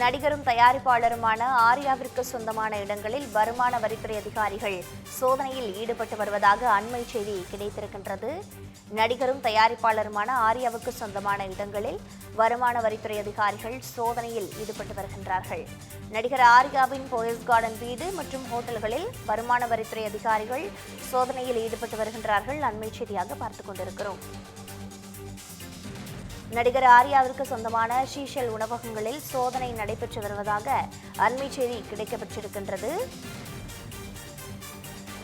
நடிகரும் தயாரிப்பாளருமான ஆர்யாவிற்கு சொந்தமான இடங்களில் வருமான வரித்துறை அதிகாரிகள் சோதனையில் ஈடுபட்டு வருவதாக அண்மை செய்தி கிடைத்திருக்கின்றது. நடிகரும் தயாரிப்பாளருமான ஆர்யாவுக்கு சொந்தமான இடங்களில் வருமான வரித்துறை அதிகாரிகள் சோதனையில் ஈடுபட்டு வருகின்றார்கள். நடிகர் ஆர்யாவின் போயஸ் கார்டன் வீடு மற்றும் ஹோட்டல்களில் வருமான வரித்துறை அதிகாரிகள் சோதனையில் ஈடுபட்டு வருகின்றார்கள். அண்மை செய்தியாக பார்த்துக் கொண்டிருக்கிறோம். நடிகர் ஆர்யாவிற்கு சொந்தமான ஷீஷல் உணவகங்களில் சோதனை நடைபெற்று வருவதாக அண்மை செய்தி கிடைக்கப்பெற்றிருக்கின்றது.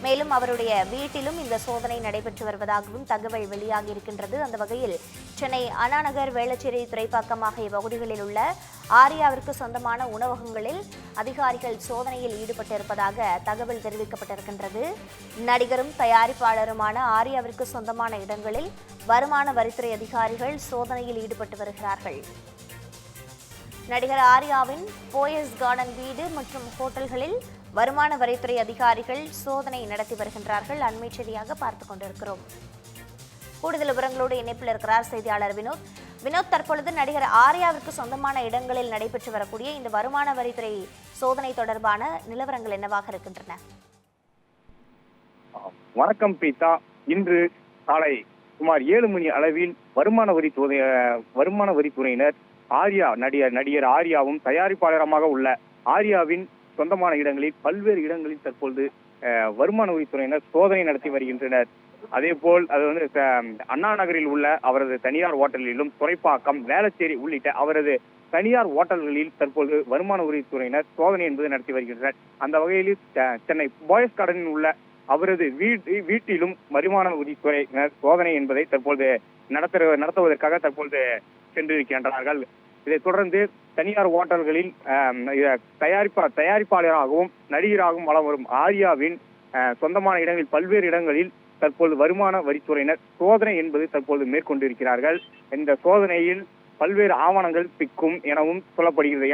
மேலும் அவருடைய வீட்டிலும் இந்த சோதனை நடைபெற்று வருவதாகவும் தகவல் வெளியாகி இருக்கின்றது. அந்த வகையில் சென்னை அண்ணாநகர் வேளச்சேரி துறைப்பாக்கம் ஆகிய பகுதிகளில் உள்ள ஆர்யாவிற்கு சொந்தமான உணவகங்களில் அதிகாரிகள் சோதனையில் ஈடுபட்டிருப்பதாக தகவல் தெரிவிக்கப்பட்டிருக்கின்றது. நடிகரும் தயாரிப்பாளருமான ஆர்யாவிற்கு சொந்தமான இடங்களில் வருமான வரித்துறை அதிகாரிகள் சோதனையில் ஈடுபட்டு வருகிறார்கள். நடிகர் ஆர்யாவின் போயஸ் கார்டன் வீடு மற்றும் ஹோட்டல்களில் வருமான வரித்துறை அதிகாரிகள் சோதனை நடத்தி வருகின்றார்கள். அண்மை செய்தியாக பார்த்துக் கொண்டிருக்கிறோம். கூடுதல் விவரங்களோடு இணைப்பில் இருக்கிறார் செய்தியாளர் வினோத். வினோத் தற்பொழுது நடிகர் ஆர்யாவிற்கு சொந்தமான இடங்களில் நடைபெற்று வரக்கூடிய இந்த வருமான வரித்துறை சோதனை தொடர்பான நிலவரங்கள் என்னவாக இருக்கின்றன? வணக்கம் பிரீதா இன்று காலை சுமார் ஏழு மணி அளவில் வருமான வரி வருமான வரித்துறையினர் ஆர்யா நடிகர் நடிகர் ஆர்யாவும் தயாரிப்பாளரமாக உள்ள ஆர்யாவின் சொந்தமான இடங்களில் பல்வேறு இடங்களில் தற்பொழுது வருமான வரித்துறையினர் சோதனை நடத்தி வருகின்றனர். அதே போல் அது வந்து அண்ணா நகரில் உள்ள அவரது தனியார் ஓட்டலிலும் துறைப்பாக்கம் வேளச்சேரி உள்ளிட்ட அவரது தனியார் ஓட்டல்களில் தற்போது வருமான வரித்துறையினர் சோதனை என்பது நடத்தி வருகின்றனர். அந்த வகையில் சென்னை பாய்ஸ் கார்டனில் உள்ள அவரது வீட்டு வீட்டிலும் வருமான வரித்துறையினர் சோதனை என்பதை தற்போது நடத்த நடத்துவதற்காக தற்பொழுது சென்றிருக்கின்றார்கள். இதைத் தொடர்ந்து தனியார் ஓட்டல்களில் ஆம், தயாரிப்பா தயாரிப்பாளராகவும் நடிகராகவும் வளம் வரும் ஆர்யாவின் சொந்தமான இடங்களில் பல்வேறு இடங்களில் தற்போது வருமான வரித்துறையினர் சோதனை என்பது தற்போது மேற்கொண்டிருக்கிறார்கள். இந்த சோதனையில் பல்வேறு ஆவணங்கள் பிக்கும் எனவும் சொல்லப்படுகிறது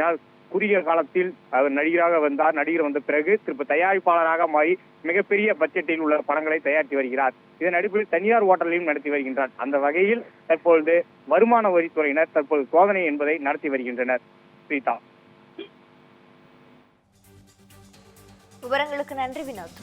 குறுகிய காலத்தில் அவர் நடிகராக வந்தார். நடிகர் வந்த பிறகு திருப்ப தயாரிப்பாளராக மாறி மிகப்பெரிய பட்ஜெட்டில் உள்ள படங்களை தயாரித்து வருகிறார். இதன் அடிப்படையில் தனியார் ஓட்டலையும் நடத்தி வருகின்றார். அந்த வகையில் தற்பொழுது வருமான வரித்துறையினர் தற்போது சோதனை என்பதை நடத்தி வருகின்றனர். சீதா. விவரங்களுக்கு நன்றி வினோத்.